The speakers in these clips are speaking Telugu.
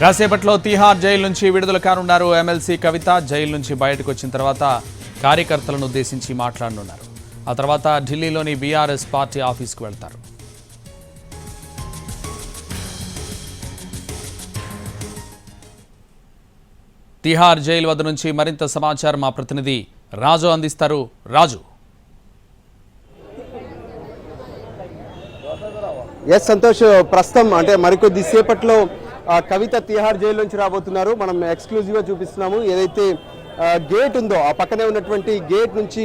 కాసేపట్లో తీహార్ జైలు నుంచి విడుదల కానున్నారు ఎమ్మెల్సీ కవిత. జైలు నుంచి బయటకు వచ్చిన తర్వాత కార్యకర్తలను ఉద్దేశించి మాట్లాడనున్నారు. ఆ తర్వాత ఢిల్లీలోని బీఆర్ఎస్ పార్టీ ఆఫీస్కు వెళ్తారు. తిహార్ జైలు వద్ద నుంచి మరింత సమాచారం మా ప్రతినిధి రాజు అందిస్తారు. రాజు. ఎస్ సంతోష్ ప్రస్తుతం అంటే మరికొద్ది సేపట్లో కవిత తిహార్ జైలు నుంచి రాబోతున్నారు. మనం ఎక్స్క్లూజివ్గా చూపిస్తున్నాము. ఏదైతే గేట్ ఉందో ఆ పక్కనే ఉన్నటువంటి గేట్ నుంచి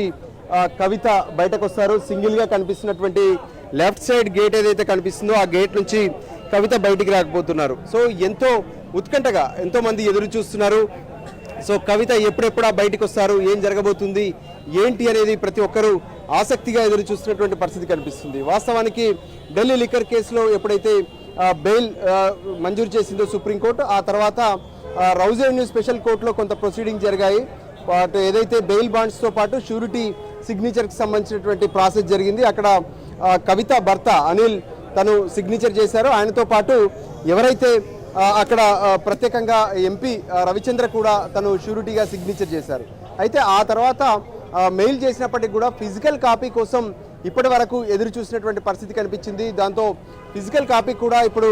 కవిత బయటకు వస్తారు సింగిల్గా కనిపిస్తున్నటువంటి లెఫ్ట్ సైడ్ గేట్ ఏదైతే కనిపిస్తుందో ఆ గేట్ నుంచి కవిత బయటికి రాకపోతున్నారు. సో ఎంతో ఉత్కంఠగా ఎంతో మంది ఎదురు చూస్తున్నారు. సో కవిత ఎప్పుడెప్పుడు బయటకు వస్తారు ఏం జరగబోతుంది? ఏంటి అనేది ప్రతి ఒక్కరూ ఆసక్తిగా ఎదురు చూస్తున్నటువంటి పరిస్థితి కనిపిస్తుంది. వాస్తవానికి ఢిల్లీ లిక్కర్ కేసులో ఎప్పుడైతే బెయిల్ మంజూరు చేసిందో సుప్రీంకోర్టు ఆ తర్వాత రౌజ్ రెవెన్యూ స్పెషల్ కోర్టులో కొంత ప్రొసీడింగ్ జరిగాయి. వాటి ఏదైతే బెయిల్ బాండ్స్తో పాటు షూరిటీ సిగ్నేచర్కి సంబంధించినటువంటి ప్రాసెస్ జరిగింది అక్కడ కవిత భర్త అనిల్ తను సిగ్నేచర్ చేశారు. ఆయనతో పాటు ఎవరైతే అక్కడ ప్రత్యేకంగా ఎంపీ రవిచంద్ర కూడా తను షూరిటీగా సిగ్నేచర్ చేశారు. అయితే ఆ తర్వాత మెయిల్ చేసినప్పటికి కూడా ఫిజికల్ కాపీ కోసం ఇప్పటి వరకు ఎదురు చూసినటువంటి పరిస్థితి కనిపించింది. దాంతో ఫిజికల్ కాపీ కూడా ఇప్పుడు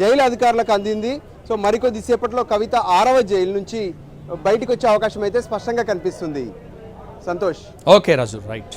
జైలు అధికారులకు అందింది. సో మరికొద్దిసేపట్లో కవిత ఆరవ జైలు నుంచి బయటకు వచ్చే అవకాశం అయితే స్పష్టంగా కనిపిస్తుంది. సంతోష్. Okay Raju right.